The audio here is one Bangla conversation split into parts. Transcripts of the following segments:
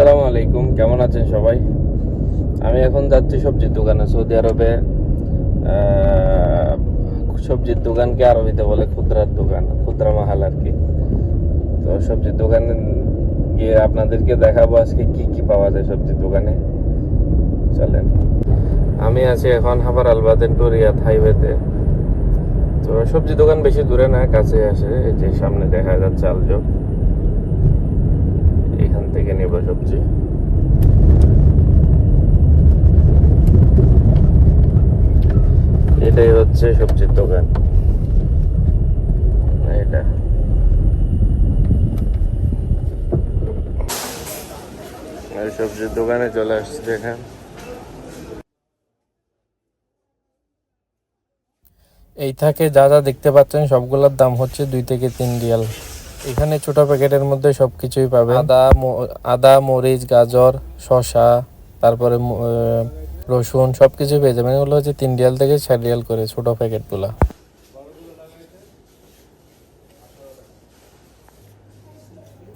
আসসালামু আলাইকুম, কেমন আছেন সবাই? আমি এখন যাচ্ছি সবজির দোকানে, সৌদি আরবে। সবজির দোকানকে আরবিতে বলে খুচরার দোকান খুচরা মাহাল আর কি। তো সবজির দোকানে গিয়ে আপনাদেরকে দেখাবো আজকে কি কি পাওয়া যায় সবজির দোকানে। চলেন। আমি আছি এখন হাবার আলবাদেন টু রিয়াদ হাইওয়েতে। তো সবজি দোকান বেশি দূরে না কাছে আসে এই যে সামনে দেখা যাচ্ছে আলজো। নেব এটাই হচ্ছে সবজির দোকান। এটা। সবজির দোকানে চলে আসছে দেখেন এই থাকে যা যা দেখতে পাচ্ছেন, সবগুলোর দাম হচ্ছে দুই থেকে তিন রিয়াল। এখানে ছোট প্যাকেটের মধ্যে সবকিছুই পাবে আদা আদা, মরিচ, গাজর, শসা, তারপরে রসুন সবকিছু পেয়ে যাবেন। এগুলো হচ্ছে তিন রিয়াল থেকে চার রিয়াল করে ছোট প্যাকেটগুলো।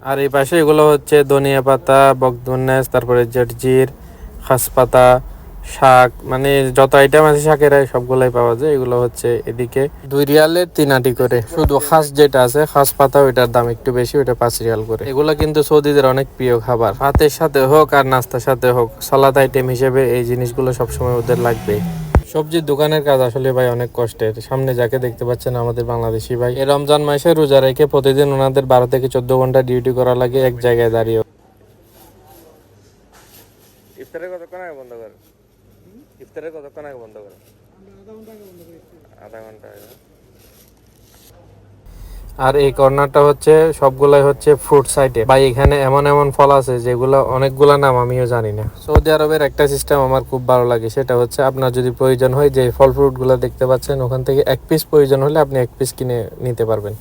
আর এই পাশে এগুলো হচ্ছে ধনিয়া পাতা বকদুন্নাস তারপরে জর্জির খাস পাতা শাক মানে যত আইটেম আছে শাকের সবগুলাই পাওয়া যায়। এগুলো হচ্ছে এদিকে দুই রিয়ালের তিন আটি করে। শুধু খাস যেটা আছে খাস পাতা ওইটার দাম একটু বেশি, ওইটা পাঁচ রিয়াল করে। এগুলো কিন্তু সৌদিদের অনেক প্রিয় খাবার। ভাতের সাথে হোক আর নাস্তার সাথে হোক সালাদ আইটেম হিসেবে এই জিনিসগুলো সবসময় ওদের লাগবে সবজির দোকানের কাজ আসলে ভাই অনেক কষ্টের। সামনে যাকে দেখতে পাচ্ছেন আমাদের বাংলাদেশি ভাই এই রমজান মাসে রোজা রেখে প্রতিদিন ওনাদের বারো থেকে চোদ্দ ঘণ্টা ডিউটি করা লাগে এক জায়গায় দাঁড়িয়ে কতক্ষণ আগে বন্ধ করে। ইফতারের কতক্ষণ আগে বন্ধ করে? আধা ঘণ্টা আগে। আর এই কর্নারটা হচ্ছে, সবগুলাই হচ্ছে ফ্রুট সাইডে বা এখানে এমন এমন ফল আছে যেগুলো অনেকগুলা নাম আমিও জানি না। সৌদি আরবের একটা সিস্টেম আমার খুব ভালো লাগে, সেটা হচ্ছে আপনার যদি প্রয়োজন হয়, যে ফল ফ্রুটগুলো দেখতে পাচ্ছেন, ওখান থেকে এক পিস প্রয়োজন হলে আপনি এক পিস কিনে নিতে পারবেন।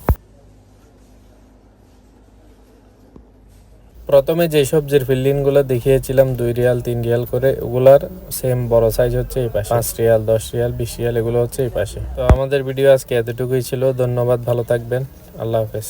প্রথমে যে সবজির ফিল্ডিংগুলো দেখিয়েছিলাম, দুই রিয়াল, তিন রিয়াল করে, ওগুলার সেম বড় সাইজ হচ্ছে এই পাশে। পাঁচ রিয়াল, দশ রিয়াল, বিশ রিয়াল, এগুলো হচ্ছে এই পাশে। তো আমাদের ভিডিও আজকে এতটুকুই ছিল। ধন্যবাদ, ভালো থাকবেন। আল্লাহ হাফেজ।